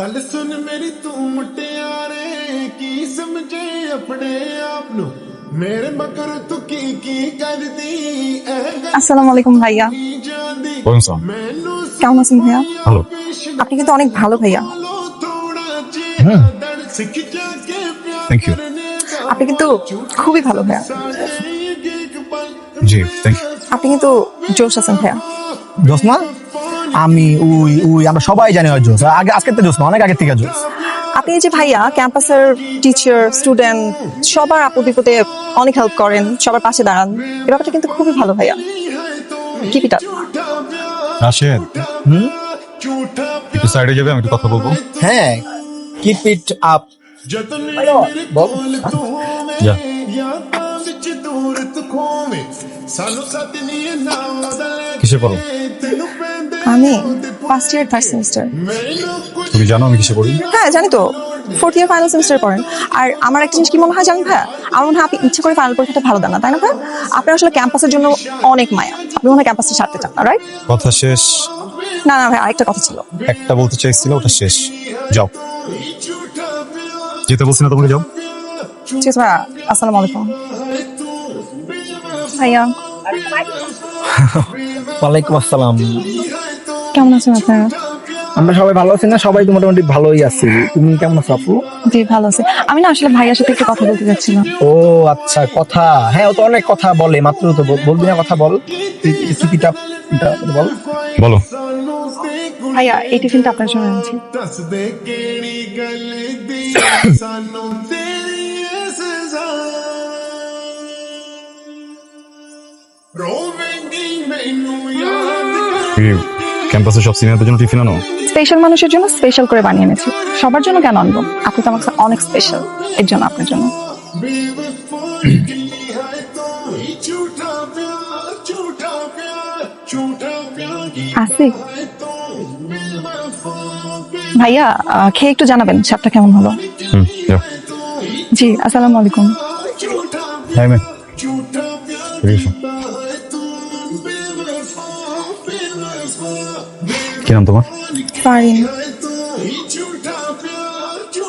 ਤਲ ਸੁਣ ਮੇਰੀ ਤੂੰ ਮੁਟਿਆਰੇ ਕੀ ਸਮਝੇ ਆਪਣੇ ਆਪ ਨੂੰ ਮੇਰੇ ਮਗਰ ਤੂੰ ਕੀ ਕੀ ਕਰਦੀ ਐ আসসালামু আলাইকুম ভাইয়া কোন সব কেমন আছেন ভাইয়া ভালো আপনি কিন্তু অনেক ভালো ভাইয়া থ্যাংক ইউ আপনি কিন্তু খুবই ভালো ভাইয়া জি থ্যাংক ইউ আপনি কিন্তু জোশ আছেন ভাইয়া জোশ না আমি উই উই আমরা সবাই জানি ওর জোস। আগে আজকের তো জোস না অনেক আগের থেকে জোস। আপনি যে ভাইয়া ক্যাম্পাসের টিচার স্টুডেন্ট সবার আপু বিপদে অনেক হেল্প করেন সবার পাশে দাঁড়ান এই ব্যাপারটা কিন্তু খুবই ভালো ভাইয়া। কি ইট আপ রাশেদ হুম? একটু সাইডে যাবে আমি একটু কথা বলব? হ্যাঁ কিপ ইট আপ কিসে পড়ো আমি ফার্স্ট ইয়ার ফার্স্ট সেমিস্টার তুমি জানো আমি কিসে পড়ি? হ্যাঁ জানি তো। ফোর্থ ইয়ার ফাইনাল সেমিস্টার করেন। আর আমার একটা জিনিস কি মনে হয় জানেন ভাইয়া? আমার মনে হয় আপনি ইচ্ছে করে ফাইনাল পরীক্ষাটা ভালো দেন না তাই না ভাই আপনার আসলে ক্যাম্পাসের জন্য অনেক মায়া। আপনি মনে হয় ক্যাম্পাসটা ছাড়তে চান না রাইট কথা শেষ। না না ভাই আরেকটা কথা ছিল। একটা বলতে চাইছিল ওটা শেষ। যাও। যেতে বলছি না তোমাকে যাও। ঠিক আছে ভাইয়া আসসালামু আলাইকুম। ভাইয়া। ওয়ালাইকুম আসসালাম। কেমন আছেন আপনারা? আমরা সবাই ভালো আছি না সবাই তো মোটামুটি ভালোই আছি। তুমি কেমন আছো আপু? জি ভালো আছি। আমি না আসলে ভাইয়ার সাথে একটু কথা বলতে যাচ্ছিলাম ও আচ্ছা কথা। হ্যাঁ ও তো অনেক কথা বলে মাত্র তো বলবি না কথা বল। কিছু বল। বলো। ভাইয়া এই টিফিনটা আপনার জন্য আনছি রোভেঙ্গি মেনু ক্যাম্পাসে সব সিনিয়রদের জন্য টিফিন আনো? স্পেশাল মানুষের জন্য স্পেশাল করে বানিয়ে এনেছি। সবার জন্য কেন আনব? আপনি তো আমার কাছে অনেক স্পেশাল এর জন্য আপনার জন্য। আসিক ভাইয়া খেয়ে একটু জানাবেন সাপটা কেমন হলো? জি আসসালামু আলাইকুম। হ্যাঁ কি নাম তোমার? পারিন।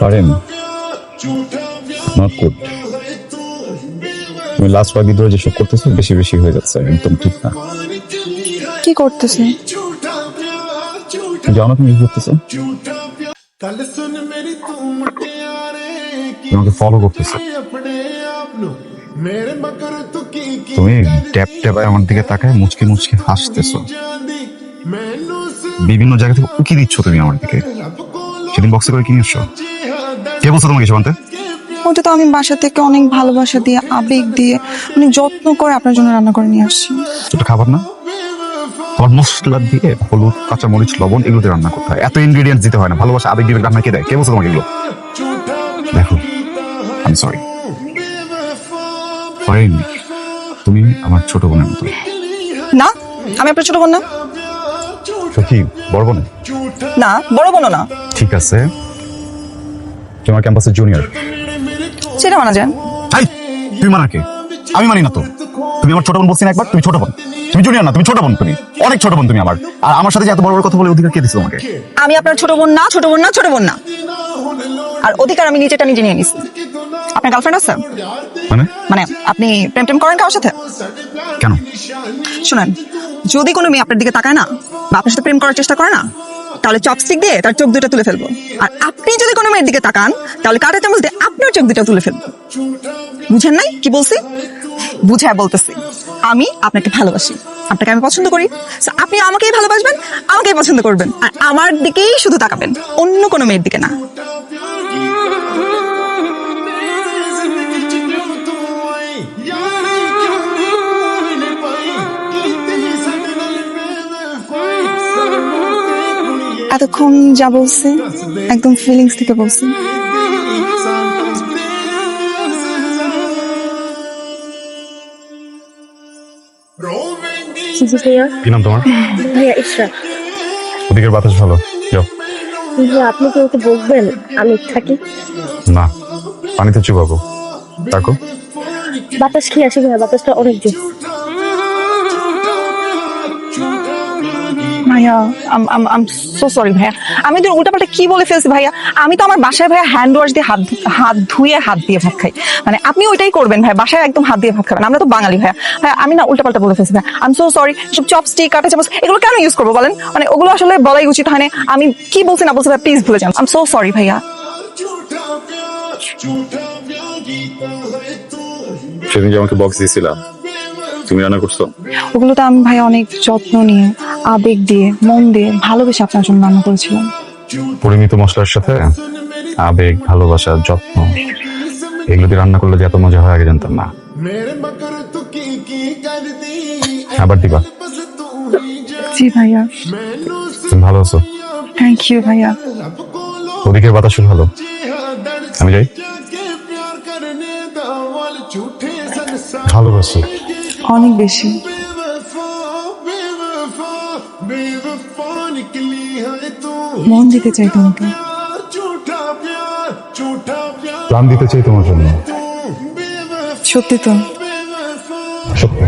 পারিন। নট গুড তুমি লাস্ট কয়েকদিন ধরে যেসব করতেছো বেশি বেশি হয়ে যাচ্ছে একদম ঠিক না। কি করতেছি? জানো তুমি কি করতেছো? তোমাকে ফলো করতেছে। তুমি ট্যাপ ট্যাপায় আমার দিকে তাকায় মুচকি মুচকি হাসতেছো। বিভিন্ন জায়গা থেকে উকি দিচ্ছ তুমি আমার দিকে। সেদিন বক্সে করে কিনে এসছো কে বলছো তোমাকে এসব আনতে ওটা তো আমি বাসা থেকে অনেক ভালোবাসা দিয়ে আবেগ দিয়ে অনেক যত্ন করে আপনার জন্য রান্না করে নিয়ে আসছি। এটা খাবার না? তোমার মশলা দিয়ে হলুদ কাঁচা মরিচ লবণ এগুলোতে রান্না করতে হয়। এত ইনগ্রেডিয়েন্টস দিতে হয় না। ভালোবাসা আবেগ বিবেক রান্না কে দেয়? কে বলছো তোমাকে এগুলো? দেখো আমি সরি ফাইন তুমি আমার ছোট বোনের মতো। না? আমি আপনার ছোট বোন না? সখী বড় বোন? না বড় বোনও না। ঠিক আছে। তোমার ক্যাম্পাসের জুনিয়র সেটা মানা যায় হাই তুমি মানা কে? আমি মানি না তো। তুমি আমার ছোট বোন বলছি না একবার তুমি ছোট বোন। তুমি জুনিয়র না তুমি ছোট বোন তুমি। অনেক ছোট বোন তুমি আমার। আর আমার সাথে যে এত বড় বড় কথা বলে অধিকার কে দিচ্ছে তোমাকে? আমি আপনার ছোট বোন না ছোট বোন না ছোট বোন না। আর অধিকার আমি নিজেটা নিজে নিয়ে নিছি। আপনার গার্লফ্রেন্ড আছে? মানে? মানে আপনি প্রেম টেম করেন কারোর সাথে? কেন? শুনেন যদি কোনো মেয়ে আপনার দিকে তাকায় না বা আপনার সাথে প্রেম করার চেষ্টা করে না তাহলে চপস্টিক দিয়ে তার চোখ দুটো তুলে ফেলব। আর আপনি যদি কোনো মেয়ের দিকে তাকান তাহলে কাটা চামচ দিয়ে আপনার চোখ দুটো তুলে ফেলব। বুঝেন নাই কি বলছি? বুঝায় বলতেছি। আমি আপনাকে ভালোবাসি। আপনাকে আমি পছন্দ করি। আপনি আমাকেই ভালোবাসবেন আমাকেই পছন্দ করবেন। আর আমার দিকেই শুধু তাকাবেন। অন্য কোনো মেয়ের দিকে না। এতক্ষণ যা বলছি একদম ফিলিংস থেকে বলছি। কি নাম তোমার? ভাইয়া ইসরা ওদিকের বাতাস ভালো। যাও। ভাইয়া আপনি কি ওকে বকবেন আমি থাকি না। পানিতে চুবাবো। তাকো। বাতাস খেয়ে আসি ভাইয়া? বাতাসটা অনেক জোর। ভাইয়া আম সো সরি ভাইয়া। আমি তো উল্টাপাল্টা কি বলে ফেলছি ভাইয়া? আমি তো আমার বাসায় ভাইয়া হ্যান্ড ওয়াশ দিয়ে হাত হাত ধুয়ে হাত দিয়ে ভাত খাই। মানে আপনি ওইটাই করবেন ভাই বাসায় একদম হাত দিয়ে ভাত খাবেন। আমরা তো বাঙালি ভাইয়া। ভাইয়া আমি না উল্টাপাল্টা বলে ফেলছি ভাইয়া। আম সো সরি সব চপস্টিক কাটা চামচ এগুলো কেন ইউজ করব বলেন? মানে ওগুলো আসলে বলাই উচিত হয় না। আমি কি বলছি না বলছি ভাই প্লিজ ভুলে যান। আম সো সরি ভাইয়া। সেদিন যে আমাকে বক্স দিয়েছিলাম তুমি রান্না করছ? ওগুলো তো আমি ভাই অনেক যত্ন নিয়ে আবেগ দিয়ে মন দিয়ে ভালোবেসে আপনার জন্য রান্না করেছিলাম। পরিমিত মশলার সাথে আবেগ ভালোবাসা যত্ন এগুলো দিয়ে রান্না করলে যে এত মজা হয় আগে জানতাম না। আবার দিবা। জি ভাইয়া। তুমি ভালো আছো? থ্যাংক ইউ ভাইয়া। ওদিকে বাতাস ভালো। আমি যাই। ভালোবাসি। অনেক বেশি। মন দিতে চাই তোমাকে প্রাণ দিতে চাই তোমার জন্য সত্যি তো সত্যি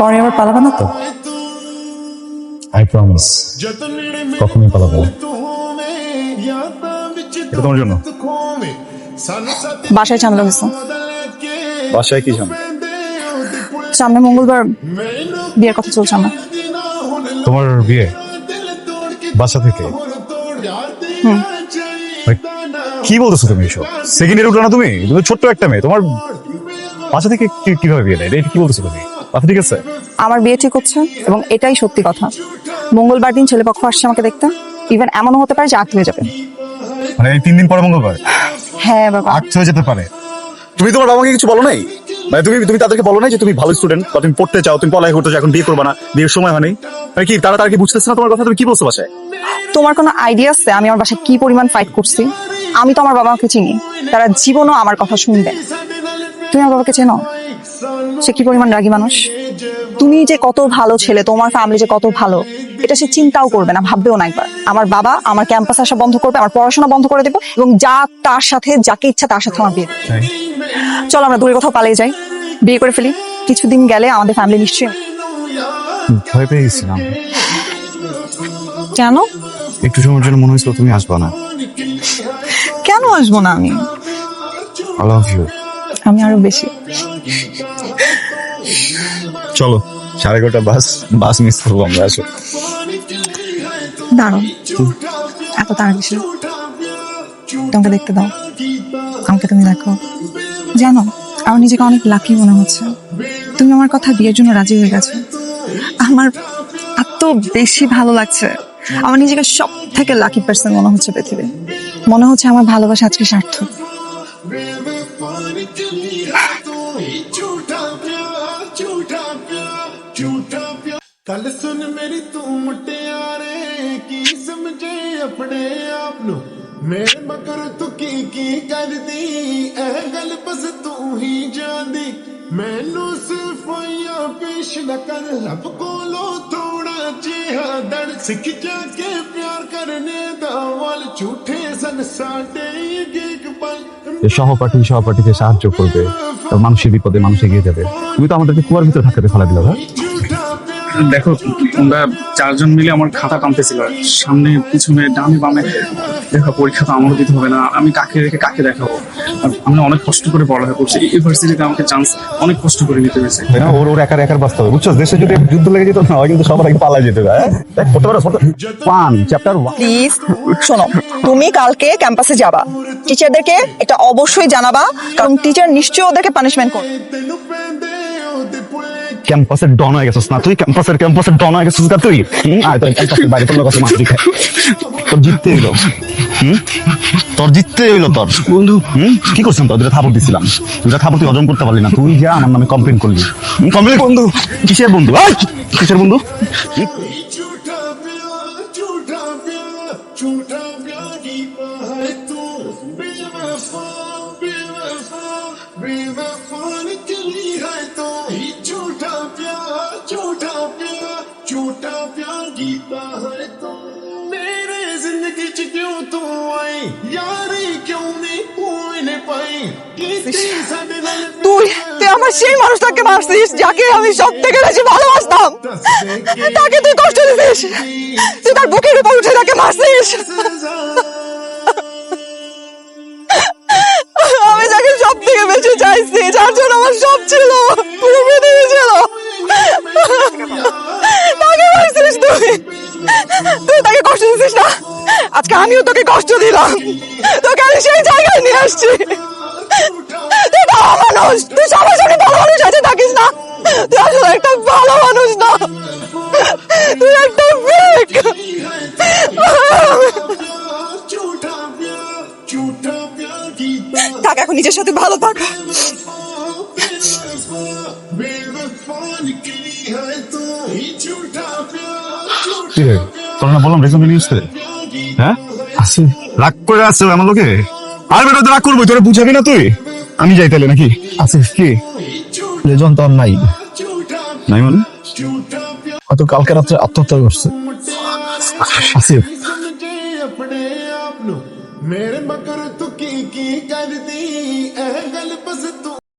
পরে আবার পালাবা না তো আই প্রমিস কখনোই পালাবো এটা তোমার জন্য বাসায় ঝামেলা হয়েছে বাসায় কি জানো? সামনে মঙ্গলবার বিয়ের কথা চলছে আমার। তোমার বিয়ে বাসা থেকে? হুম। কি বলতেছো তুমি এসব? সেকেন্ড ইয়ার উঠল না তুমি? তুমি ছোট্ট একটা মেয়ে তোমার বাসা থেকে কীভাবে বিয়ে দেয়? কি বলতেছো তুমি? বাসা ঠিক আছে? আমার বিয়ে ঠিক হচ্ছে এবং এটাই সত্যি কথা। মঙ্গলবার দিন ছেলে পক্ষ আসছে আমাকে দেখতে। ইভেন এমনও হতে পারে যে আটকে যাবে। মানে এই তিন দিন পরে মঙ্গলবার? হ্যাঁ বাবা। আটকে যেতে পারে। তুমি তোমার বাবাকে কিছু বলো নাই? মানে তুমি তুমি তাদেরকে বলো নাই যে তুমি ভালো স্টুডেন্ট বা তুমি পড়তে চাও তুমি পড়ালেখা করতে চাও এখন বিয়ে করবে না বিয়ের সময় হয়নি মানে কি তারা তারা কি বুঝতেছে না তোমার কথা? তুমি কি বলছো বাসায়? তোমার কোনো আইডিয়া আছে আমি আমার বাসায় কি পরিমাণ ফাইট করছি? আমি তো আমার বাবাকে চিনি। তারা জীবনও আমার কথা শুনবে। তুমি আমার বাবাকে চেনো? সে কি পরিমাণ রাগী মানুষ? তুমি যে কত ভালো ছেলে তোমার ফ্যামিলি যে কত ভালো এটা সে চিন্তাও করবে না ভাববেও না একবার। আমার বাবা আমার ক্যাম্পাস আসা বন্ধ করবে আমার পড়াশোনা বন্ধ করে দেবো এবং যা তার সাথে যাকে ইচ্ছা তার সাথে আমার বিয়ে। চলো আমরা দূরে কোথাও পালিয়ে যাই। বিয়ে করে ফেলি। কিছুদিন গেলে আমাদের ফ্যামিলি নিশ্চয়ই। ভয় পেয়ে গেছিলাম। কেন? একটু সময়ের জন্য মনে হয়েছিল তুমি আসবা না। কেন আসব না আমি? আই লাভ ইউ আমি আরও বেশি। চলো সাড়ে এগারোটা বাস বাস মিস করব আমরা আসো। দাঁড়ো এত কিছু তোমাকে দেখতে দাও। আমাকে তুমি দেখো। জানো, আমার নিজেকে অনেক লাকি মনে হচ্ছে। তুমি আমার কথা বিয়ের জন্য রাজি হয়ে গেছো। আমার এত বেশি ভালো লাগছে। আমার নিজেকে সব থেকে লাকি পার্সন মনে হচ্ছে পৃথিবী মনে হচ্ছে আমার ভালোবাসা আজকে সার্থক। ਸੁਣ ਮੇਰੀ ਤੂੰ ਮੁਟਿਆਰੇ ਕੀ ਸਮਝੇ ਆਪਣੇ ਆਪ ਨੂੰ मेरी तू मुटियारे की समझे अपने आप नु मेरे मगर तू की की कर दी ए गल बस तू ही जांदी मैनू सिर्फ या पेश न कर रब कोलो थोड़ा जिहा दर सिख जाके प्यार करने दा वाल झूठे सन साडे एक पल যে সহপাঠী সহপাঠীকে সাহায্য করবে তার মানুষের বিপদে মানুষ এগিয়ে যাবে তুমি তো আমাদেরকে কুয়ার ভিতরে থাকতে ফেলা দিল ভাই দেখো তোমরা চারজন মিলে আমার খাতা টানতেছিল সামনে পিছনে ডানে বামে। দেখো পরীক্ষা তো আমারও দিতে হবে না। আমি কাকে রেখে কাকে দেখাবো? আমি অনেক কষ্ট করে পড়ালেখা করছি ইউনিভার্সিটিতে আমাকে চান্স অনেক কষ্ট করে নিতে হয়েছে। না ওর ওর একার একার বাস্তব বুঝছ? দেশে যদি যুদ্ধ লেগে যেত না হয় কিন্তু সবার আগে পালা যেত হ্যাঁ? দেখ, পড়তে পারো ওয়ান চ্যাপ্টার প্লিজ শোনো তুমি কালকে ক্যাম্পাসে যাবা। টিচারদেরকে এটা অবশ্যই জানাবা কারণ টিচার নিশ্চয়ই ওদেরকে পানিশমেন্ট করবে। ক্যাম্পাসের ডন হয়ে গেছিস না? তুই ক্যাম্পাসের ক্যাম্পাসের ডন হয়ে গেছিস না তুই? আয় তোর ক্যাম্পাসের বাইরে তোর কাছে মাছ দিকে। তোর জিততে হইল। হুম? তোর জিততে হইল তোর। বন্ধু। হুম? কি করছিস তোর? দুটা থাপড় দিছিলাম। দুটা থাপড় তুই হজম করতে পারলি না। তুই যা আমার নামে কমপ্লেন করলি। কমপ্লেন বন্ধু। কিসের বন্ধু! কিসের বন্ধু? बाहर तुम मेरे जिंदगी च क्यों तू आई? यारी क्यों नहीं कोई ने पाई তুই তুই আমার সেই মানুষটাকে মারছিস যাকে আমি সব থেকে বেশি ভালোবাসতাম তাকে তুই কষ্ট দিছিস তুই তার বুকের উপর উঠে তাকে মারছিস আমি যাকে সব থেকে বেশি চাইছি যার জন্য আমার সব ছিল আজকে আমিও তোকে কষ্ট দিলাম। তোকে আমি সেই জায়গায় নিয়ে আসছি। তুই ভালো মানুষ। তুই সবার সামনে ভালো মানুষ আছে থাকিস না। তুই আসলে একটা ভালো মানুষ না। তুই একটা ফেক থাক, এখন নিজের সাথে ভালো থাক। তোর বললাম রেজুম নিউজ হ্যাঁ? আছে। রাগ করে আছে আমার লোকে? আর বেটা রাগ করব? তোরা বুঝাবি না তুই? আমি যাই তাহলে নাকি? আসিফ কি? লেজন তো নাই। নাই মানে? হয়তো কালকে রাত্রে আত্মহত্যা করছে। আসিফ